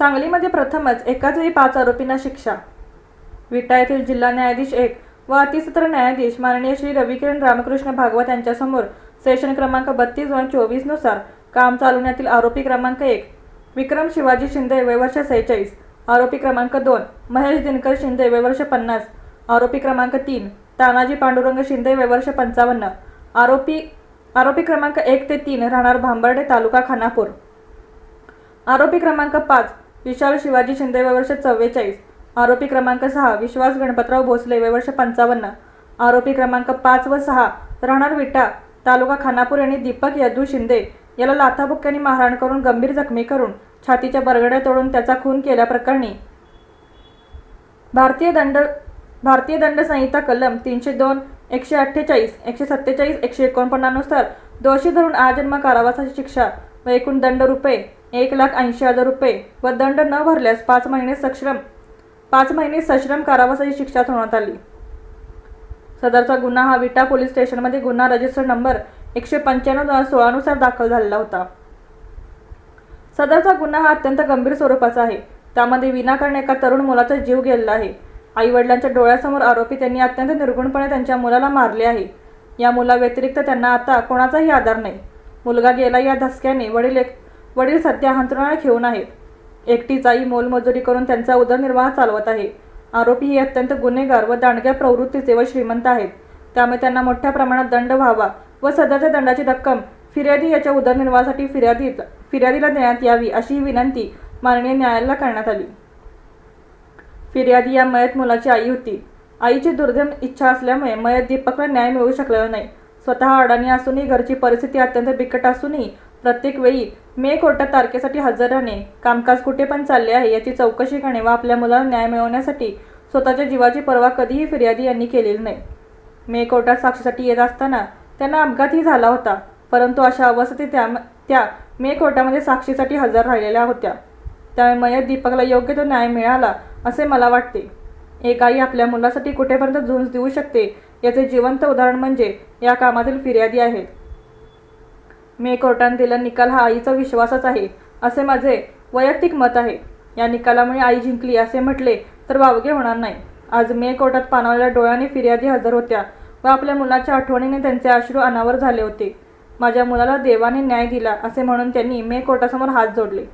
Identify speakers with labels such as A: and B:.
A: सांगलीमध्ये प्रथमच एकाच वेळी पाच आरोपींना शिक्षा. विटा येथील जिल्हा न्यायाधीश एक व अतिसत्र न्यायाधीश माननीय श्री रविकिरण रामकृष्ण भागवत यांच्यासमोर सेशन क्रमांक बत्तीस दोन चोवीसनुसार काम चालवण्यातील आरोपी क्रमांक एक विक्रम शिवाजी शिंदे वयवर्ष सेहेचाळीस आरोपी क्रमांक दोन महेश दिनकर शिंदे वयवर्ष पन्नास आरोपी क्रमांक तीन तानाजी पांडुरंग शिंदे वयवर्ष पंचावन्न आरोपी आरोपी क्रमांक एक ते तीन राहणार भांबर्डे तालुका खानापूर. आरोपी क्रमांक पाच विशाल शिवाजी शिंदे वयवर्ष चव्वेचाळीस. आरोपी क्रमांक सहा विश्वास गणपतराव भोसले वयवर्ष पंचावन्न. आरोपी क्रमांक पाच व सहा राहणार विटा तालुका खानापूर यांनी दीपक यदू शिंदे याला लाथाबुक्क्यांनी मारहाण करून गंभीर जखमी करून छातीच्या बरगड्या तोडून त्याचा खून केल्याप्रकरणी भारतीय दंड भारतीय दंड संहिता कलम तीनशे दोन एकशे अठ्ठेचाळीस एकशे सत्तेचाळीस एकशे एकोणपन्नासनुसार दोषी धरून आजन्म कारावासाची शिक्षा व एकूण दंड रुपये एक लाख ऐंशी हजार रुपये व दंड न भरल्यास पाच महिने सश्रम पाच महिने सश्रम कारावासाची शिक्षा ठेवण्यात आली. सदरचा गुन्हा हा विटा पोलीस स्टेशनमध्ये गुन्हा रजिस्टर नंबर एकशे पंच्याण्णव दोन हजार सोळानुसार दाखल झालेला होता. सदरचा गुन्हा हा अत्यंत गंभीर स्वरूपाचा आहे. त्यामध्ये विनाकारण एका तरुण मुलाचा जीव गेलेला आहे. आई वडिलांच्या डोळ्यासमोर आरोपी त्यांनी अत्यंत निर्गुणपणे त्यांच्या मुलाला मारले आहे. या मुलाव्यतिरिक्त त्यांना आता कोणाचाही आधार नाही. मुलगा गेला या धसक्याने. वडील एक वडील सध्या अंतरुणाला घेऊन आहेत. एकटीच आई मोलमजुरी करून त्यांचा उदरनिर्वाह चालवत आहे. आरोपी हे अत्यंत गुन्हेगार व दांडग्या प्रवृत्तीचे व श्रीमंत आहेत. त्यामुळे त्यांना मोठ्या प्रमाणात दंड व्हावा व सध्याच्या दंडाची रक्कम फिर्यादी याच्या उदरनिर्वाहासाठी फिर्यादीत फिर्यादीला देण्यात यावी अशी ही विनंती माननीय न्यायालयाला करण्यात आली. फिर्यादी या मयत मुलाची आई होती. आईची दुर्दैव इच्छा असल्यामुळे मयत दीपकला न्याय मिळू शकलेला नाही. स्वतः अडाणी असूनही घरची परिस्थिती अत्यंत बिकट असूनही प्रत्येक वेळी मे कोर्टात तारखेसाठी हजर राहणे कामकाज कुठे पण चालले आहे याची चौकशी करणे व आपल्या मुलाला न्याय मिळवण्यासाठी स्वतःच्या जीवाची पर्वा कधीही फिर्यादी यांनी केलेली नाही. मे कोर्टात साक्षीसाठी येत असताना त्यांना अपघातही झाला होता परंतु अशा अवस्थेत त्या त्या मे कोर्टामध्ये साक्षीसाठी हजर राहिलेल्या होत्या. त्यामुळे मयत दीपकला योग्य तो न्याय मिळाला असे मला वाटते. एक आई आपल्या मुलासाठी कुठेपर्यंत झुंज देऊ शकते याचे जिवंत उदाहरण म्हणजे या कामातील फिर्यादी आहेत. मे कोर्टाने दिला निकाल हा आईचा विश्वासच आहे असे माझे वैयक्तिक मत आहे. या निकालामुळे आई जिंकली असे म्हटले तर वावगे होणार नाही. आज मे कोर्टात पानावलेल्या डोळ्याने फिर्यादी हजर होत्या व आपल्या मुलाच्या आठवणीने त्यांचे अश्रू अनावर झाले होते. माझ्या मुलाला देवाने न्याय दिला असे म्हणून त्यांनी मे कोर्टासमोर हात जोडले.